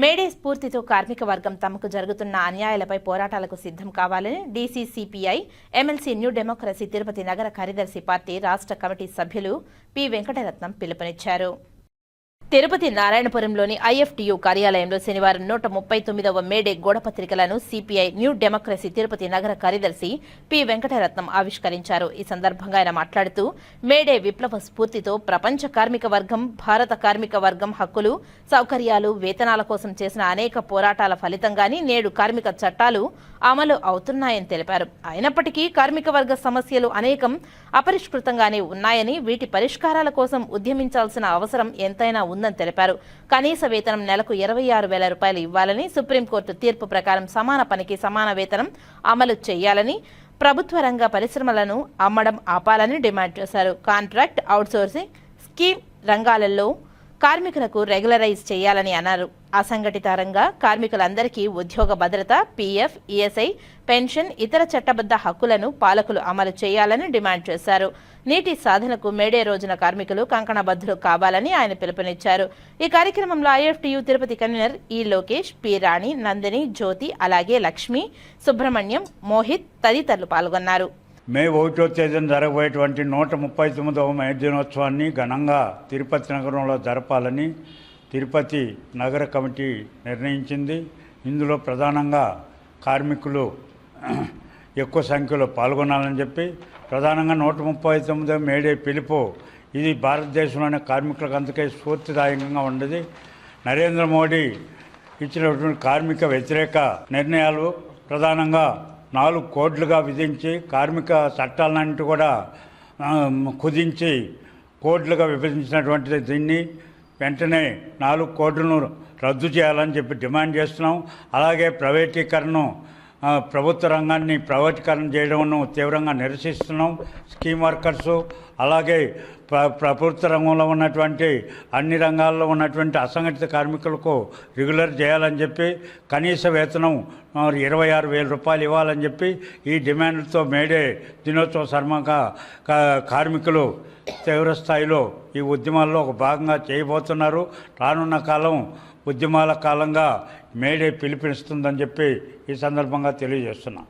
May Day స్ఫూర్తితో కార్మిక వర్గం తమకు జరుగుతున్న అన్యాయాలపై పోరాటాలకు సిద్ధం కావాలని డీసీసీపీఐ ఎమ్మెల్సీ న్యూ డెమోక్రసీ తిరుపతి నగర కార్యదర్శి పార్టీ రాష్ట్ర కమిటీ సభ్యులు పి. వెంకటరత్నం పిలుపునిచ్చారు. తిరుపతి నారాయణపురంలోని ఐఎఫ్టియు కార్యాలయంలో శనివారం నూట ముప్పై తొమ్మిదవ మేడే గోడపత్రికలను సిపిఐ న్యూ డెమోక్రసీ తిరుపతి నగర కార్యదర్శి పి వెంకటరత్నం ఆవిష్కరించారు. ఈ సందర్భంగా ఆయన మాట్లాడుతూ మేడే విప్లవ స్ఫూర్తితో ప్రపంచ కార్మిక వర్గం భారత కార్మిక వర్గం హక్కులు సౌకర్యాలు వేతనాల కోసం చేసిన అనేక పోరాటాల ఫలితంగానే నేడు కార్మిక చట్టాలు అమలు అవుతున్నాయని తెలిపారు. అయినప్పటికీ కార్మిక వర్గ సమస్యలు అనేకం అపరిష్కృతంగానే ఉన్నాయని వీటి పరిష్కారాల కోసం ఉద్యమించాల్సిన అవసరం ఎంతైనా ఉందని తెలిపారు. కనీస వేతనం నెలకు ఇరవై ఆరు వేల రూపాయలు ఇవ్వాలని సుప్రీంకోర్టు తీర్పు ప్రకారం సమాన పనికి సమాన వేతనం అమలు చేయాలని ప్రభుత్వ రంగ పరిశ్రమలను అమ్మడం ఆపాలని డిమాండ్ చేశారు. కాంట్రాక్ట్ అవుట్సోర్సింగ్ స్కీమ్ రంగాలలో కార్మికులకు రెగ్యులరైజ్ చేయాలని అన్నారు. అసంఘటిత రంగ కార్మికులందరికీ ఉద్యోగ భద్రత పీఎఫ్ ఈఎస్ఐ పెన్షన్ ఇతర చట్టబద్ధ హక్కులను పాలకులు అమలు చేయాలని డిమాండ్ చేశారు. నీటి సాధనకు మేడే రోజున కార్మికులు కంకణబద్ధులు కావాలని ఆయన పిలుపునిచ్చారు. ఈ కార్యక్రమంలో IFTU Tirupati convener E Lokesh P Rani Nandini Jyoti అలాగే లక్ష్మి సుబ్రహ్మణ్యం మోహిత్ తదితరులు పాల్గొన్నారు. మే ఒకటో తేదీన జరగబోయేటువంటి నూట ముప్పై తొమ్మిదవ మే దినోత్సవాన్ని ఘనంగా తిరుపతి నగరంలో జరపాలని తిరుపతి నగర కమిటీ నిర్ణయించింది. ఇందులో ప్రధానంగా కార్మికులు ఎక్కువ సంఖ్యలో పాల్గొనాలని చెప్పి ప్రధానంగా నూట ముప్పై తొమ్మిదో మేడే పిలుపు. ఇది భారతదేశంలోని కార్మికులకు అందుకే స్ఫూర్తిదాయకంగా ఉండేది. నరేంద్ర మోడీ ఇచ్చినటువంటి కార్మిక వ్యతిరేక నిర్ణయాలు ప్రధానంగా నాలుగు కోట్లుగా విధించి కార్మిక చట్టాలన్నింటి కూడా కుదించి కోట్లుగా విభజించినటువంటి దీన్ని వెంటనే నాలుగు కోట్లను రద్దు చేయాలని చెప్పి డిమాండ్ చేస్తున్నాం. అలాగే ప్రైవేటీకరణను ప్రభుత్వ రంగాన్ని ప్రైవేటీకరణ చేయడంను తీవ్రంగా నిరసిస్తున్నాం. స్కీమ్ వర్కర్సు అలాగే ప్ర ప్రభుత్వ రంగంలో ఉన్నటువంటి అన్ని రంగాల్లో ఉన్నటువంటి అసంఘటిత కార్మికులకు రెగ్యులర్ చేయాలని చెప్పి కనీస వేతనం ఇరవై ఆరు వేల రూపాయలు ఇవ్వాలని చెప్పి ఈ డిమాండ్లతో మేడే దినోత్సవ శర్మగా కార్మికులు తీవ్ర స్థాయిలో ఈ ఉద్యమాల్లో ఒక భాగంగా చేయబోతున్నారు. రానున్న కాలం ఉద్యమాల కాలంగా మేడే పిలుపునిస్తుందని చెప్పి ఈ సందర్భంగా తెలియజేస్తున్నాం.